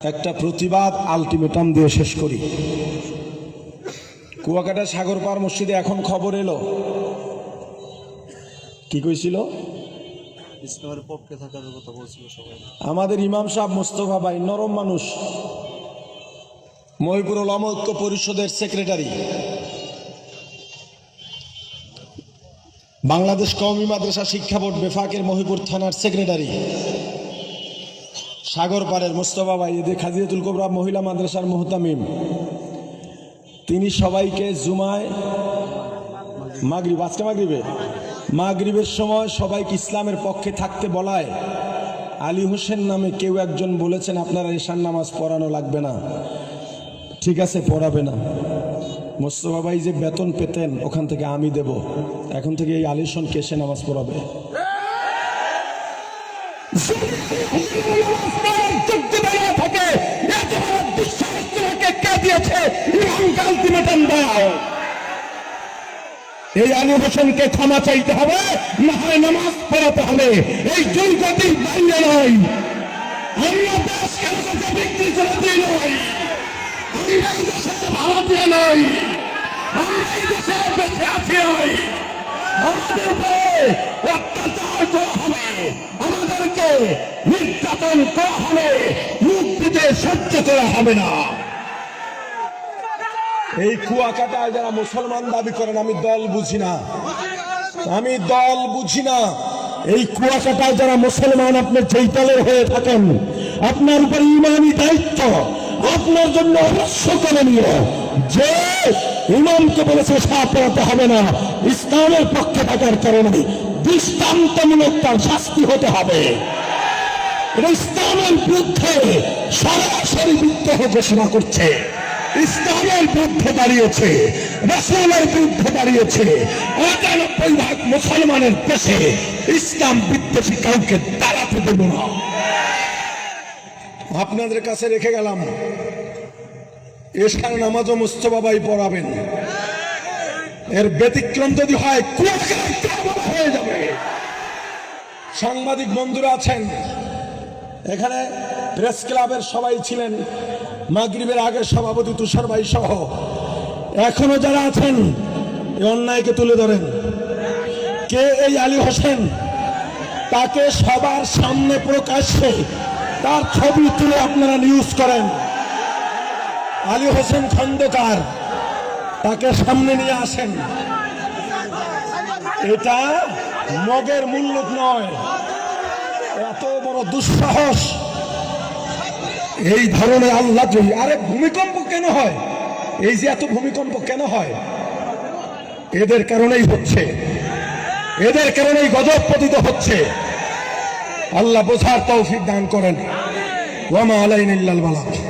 একটা প্রতিবাদ আলটিমেটাম দিয়ে শেষ করি। কুয়াকাটা সাগর পার মসজিদে এখন খবর এলো। কি কইছিল? ইসলামের পক্ষে থাকার কথা বলছিল সবাই। আমাদের ইমাম সাহেব মোস্তফা ভাই নরম মানুষ। মহিপুর ওলামা ঐক্য পরিষদের সেক্রেটারি বাংলাদেশ কওমি মাদ্রাসা শিক্ষা বোর্ড বেফাকের মহিপুর থানার সেক্রেটারি সাগর পাড়ের মোস্তফা ভাই এদের খাজিয়াতুল কোবরা, মহিলা মাদ্রাসার মোহতামিম। তিনি সবাইকে জুমায় মাগরিব। আজকে মাগরিবে? মাগরিবের সময় সবাইকে ইসলামের পক্ষে থাকতে বলায়। আলী হোসেন নামে কেউ একজন বলেছেন, আপনারা ঈশান নামাজ পড়ানো লাগবে না। ঠিক আছে, পড়াবে না। মোস্তফা ভাই যে বেতন পেতেন, ওখান থেকে আমি দেব। এখন থেকে এই আলিশন কেসে নামাজ পড়াবে। থেকে তোমাকে কে দিয়েছে ইমামকে আলটিমেটাম দাও এই আলী হোসেনকে ক্ষমা চাইতে হবে, না হয় নামাজ পড়াতে হবে। এই দুর্গতির বাইরে নয়। আমরা দেশ কারও বিক্রি করে দিই নয়। আমরা এই আমাদের উপরে অত্যাচার হবে। আমাদেরকে নির্যাতন করা হবে, মুখ দিতে সহ্য করা হবে না। এই কুয়াকাটায় যারা মুসলমান দাবি করেন, আমি দল বুঝি না। আমি দল বুঝি না। এই কুয়াকাটায় যারা মুসলমান আপনার যেই দলের হয়ে থাকেন, আপনার উপর ইমানি দায়িত্ব, আপনার জন্য অবশ্য করণীয়। যে ইমামকে বলেছে পড়াতে হবে না। ইসলামের পক্ষে থাকার কারণে দৃষ্টান্তমূলক তার শাস্তি হতে হবে। ইসলামের বিরুদ্ধে সরাসরি বিদ্রোহ ঘোষণা করছে। ইসলামের বিরুদ্ধে দাঁড়িয়েছে, রসুলের বিরুদ্ধে দাঁড়িয়েছে। আটানব্বই ভাগ মুসলমানের দেশে ইসলাম বিদ্বেষী কাউকে দাঁড়াতে দেব না। আপনাদের কাছে রেখে গেলাম, এশার নামাজও মুস্তফা ভাই পড়াবেন। এর ব্যতিক্রম যদি হয় হয়ে যাবে। সাংবাদিক বন্ধুরা আছেন। এখানে প্রেস ক্লাবের সবাই ছিলেন, মাগরিবের আগের সভাপতি তুষার ভাই সহ। এখনও যারা আছেন, এই অন্যায়কে তুলে ধরেন। কে এই আলী হোসেন? তাকে সবার সামনে প্রকাশ্যে তার ছবি তুলে আপনারা নিউজ করেন। আলী হোসেন খন্দকার। তাকে সামনে নিয়ে আসেন। এটা মগের মূল্যক নয়। এত বড় দুঃসাহস। এই ধরনের আল্লাহ জয়ী আরে ভূমিকম্প কেন হয়? এই যে এত ভূমিকম্প কেন হয়? এদের কারণেই হচ্ছে। এদের কারণেই গজব পতিত হচ্ছে। আল্লাহ বোঝার তৌফিক দান করেন। ওয়ামা আলাইন ইল্লাল বালাক